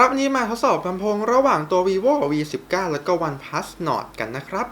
ครับนนี้มาทดสอบลำโพงระหว่างตัว vivo v19 แล้วก็ oneplus nord กันนะครับ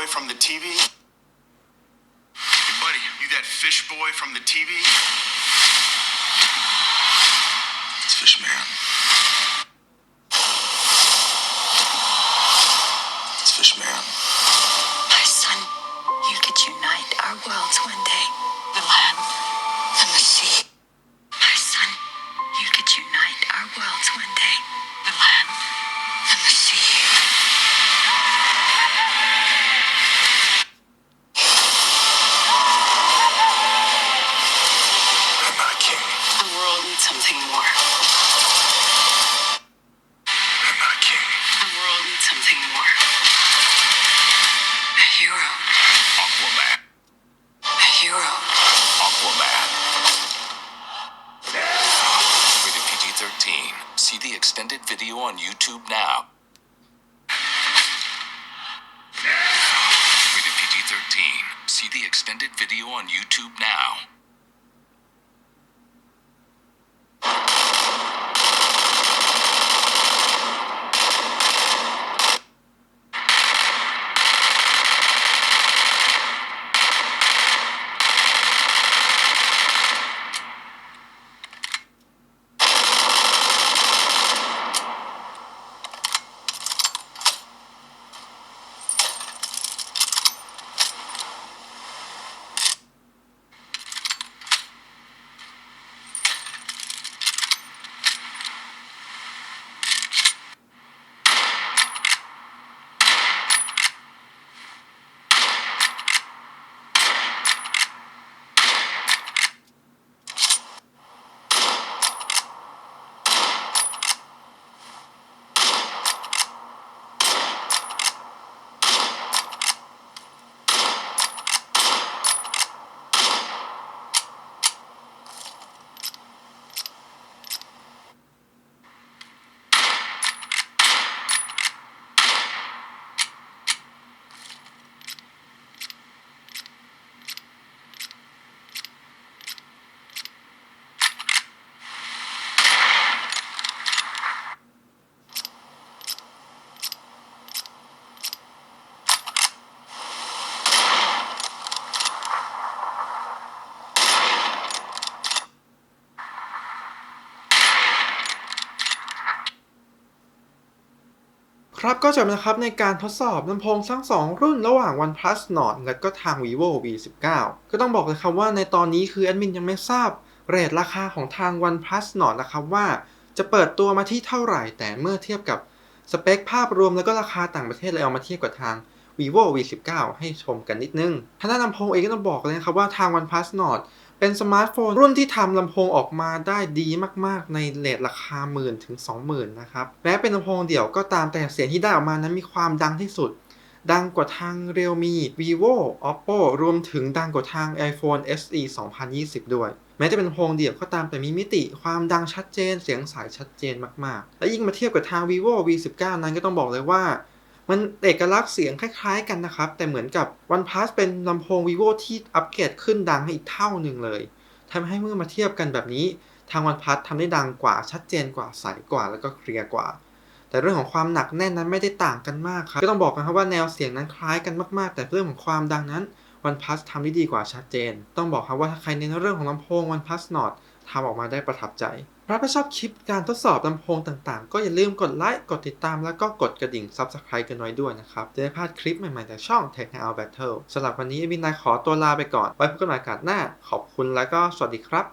boy from the TV? Hey, buddy, you that fish boy from the TV? It's Fishman. something more. A hero. Aquaman. A hero. Aquaman. Rated PG 13. See the extended video on YouTube now. Rated PG 13. See the extended video on YouTube now. ครับก็จบนะครับในการทดสอบลำโพงทั้ง 2 รุ่นระหว่าง OnePlus Nord และก็ทาง vivo V19 ก็ต้องบอกเลยครับว่าในตอนนี้คือแอดมินยังไม่ทราบเรทราคาของทาง OnePlus Nord นะครับว่า จะเปิดตัวมาที่เท่าไหร่ แต่เมื่อเทียบกับสเปคภาพรวมแล้วก็ราคาต่างประเทศเลยเอามาเทียบกับทาง vivo V19 ให้ชมกันนิดนึงทางด้านลำโพงเองก็ต้องบอกเลยนะครับว่าทาง OnePlus Nord เป็นสมาร์ทโฟนรุ่นที่ทำลำโพงออกมาได้ดีมากๆ ในเลทราคาหมื่นถึง 20,000นะครับแม้เป็นลำโพงเดี่ยวก็ตามแต่เสียงที่ได้ออกมานั้นมีความดังที่สุด ดังกว่าทาง Realme Vivo Oppo รวมถึงดังกว่าทาง iPhone SE 2020 ด้วย แม้จะเป็นโพงเดี่ยวก็ตามแต่มีมิติความดังชัดเจน เสียงสายชัดเจนมากๆ และยิ่งมาเทียบกับทาง Vivo V19 นั้นก็ต้องบอกเลยว่า มันเอกลักษณ์เสียงคล้ายๆกันนะครับ แต่เหมือนกับ OnePlus เป็นลำโพง vivo ที่อัปเกรดขึ้นดังให้อีกเท่าหนึ่งเลยทำให้เมื่อมาเทียบกันแบบนี้ทาง OnePlus ทำได้ดังกว่าชัดเจนกว่าใสกว่าแล้วก็เคลียร์กว่า แต่เรื่องของความหนักแน่นนั้นไม่ได้ต่างกันมากครับก็ต้องบอกกันครับว่าแนวเสียงนั้นคล้ายกันมากๆ แต่เรื่องของความดังนั้น OnePlus ทำได้ดีกว่าชัดเจน ต้องบอกครับว่าถ้าใครเน้นเรื่องของลำโพง OnePlus Nord ทำออกมาได้ประทับใจ ถ้าชอบคลิปการทดสอบลำโพงต่างๆ ก็อย่าลืมกดไลค์ กดติดตาม แล้วก็กดกระดิ่ง Subscribe กันไว้ด้วยนะครับ จะได้พลาดคลิปใหม่ๆจากช่อง Tech Now Battle สำหรับวันนี้วินายขอตัวลาไปก่อน ไว้พบกันใหม่โอกาสหน้า ขอบคุณแล้วก็สวัสดีครับ